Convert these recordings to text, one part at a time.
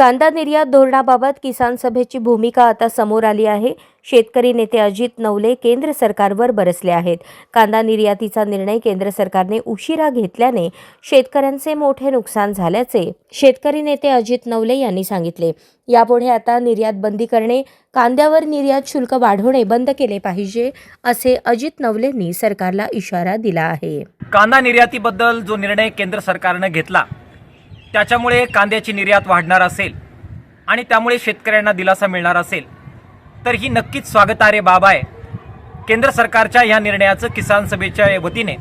कांदा निर्यात धोरणाबाबत किसान सभेची भूमिका आता समोर आली आहे. शेतकरी नेते अजित नवले केंद्र सरकारवर बरसले आहेत. कांदा निर्यातीचा निर्णय केंद्र सरकारने उशिरा घेतल्याने शेतकऱ्यांचे मोठे नुकसान झाल्याचे शेतकरी नेते अजित नवले यांनी सांगितले. यापुढे आता निर्यात बंदी करणे कांद्यावर निर्यात शुल्क वाढवणे बंद केले पाहिजे असे अजित नवलेंनी सरकारला इशारा दिला आहे. कांदा निर्यातीबद्दल जो निर्णय केंद्र सरकारनं घेतला त्याच्यामुळे कांद्याची निर्यात वाढणार असेल आणि त्यामुळे शेतकऱ्यांना दिलासा मिळणार असेल. तर ही नक्कीच स्वागतार्ह बाब आहे केंद्र सरकारच्या या निर्णयाचं किसान सभेच्या वतीने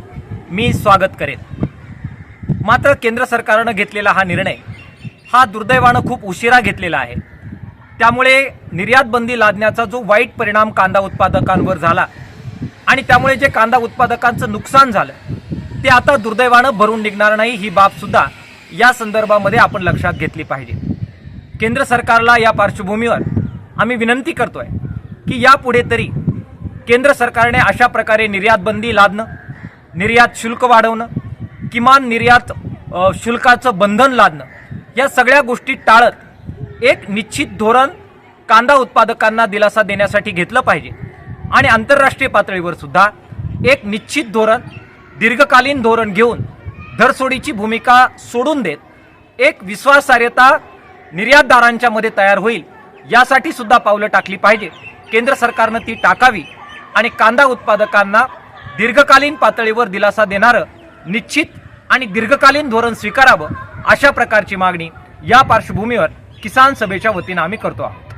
मी स्वागत करेन. मात्र केंद्र सरकारनं घेतलेला हा निर्णय हा दुर्दैवानं खूप उशिरा घेतलेला आहे. त्यामुळे निर्यात बंदी लादण्याचा जो वाईट परिणाम कांदा उत्पादकांवर झाला आणि त्यामुळे जे कांदा उत्पादकांचं नुकसान झालं ते आता दुर्दैवानं भरून निघणार नाही ही बाबसुद्धा या संदर्भामध्ये आपण लक्षात घेतली पाहिजे. केंद्र सरकारला या पार्श्वभूमीवर आम्ही विनंती करतोय की यापुढे तरी केंद्र सरकारने अशा प्रकारे निर्यात बंदी लादणं निर्यात शुल्क वाढवणं किमान निर्यात शुल्काचं बंधन लादणं या सगळ्या गोष्टी टाळत एक निश्चित धोरण कांदा उत्पादकांना दिलासा देण्यासाठी घेतलं पाहिजे. आणि आंतरराष्ट्रीय पातळीवर सुद्धा एक निश्चित धोरण दीर्घकालीन धोरण घेऊन धरसोडीची भूमिका सोडून देत एक विश्वासार्हता निर्यातदारांच्या मध्ये तयार होईल यासाठी सुद्धा पावलं टाकली पाहिजे केंद्र सरकारनं ती टाकावी आणि कांदा उत्पादकांना दीर्घकालीन पातळीवर दिलासा देणारं निश्चित आणि दीर्घकालीन धोरण स्वीकारावं अशा प्रकारची मागणी या पार्श्वभूमीवर किसान सभेच्या वतीनं आम्ही करतो आहोत.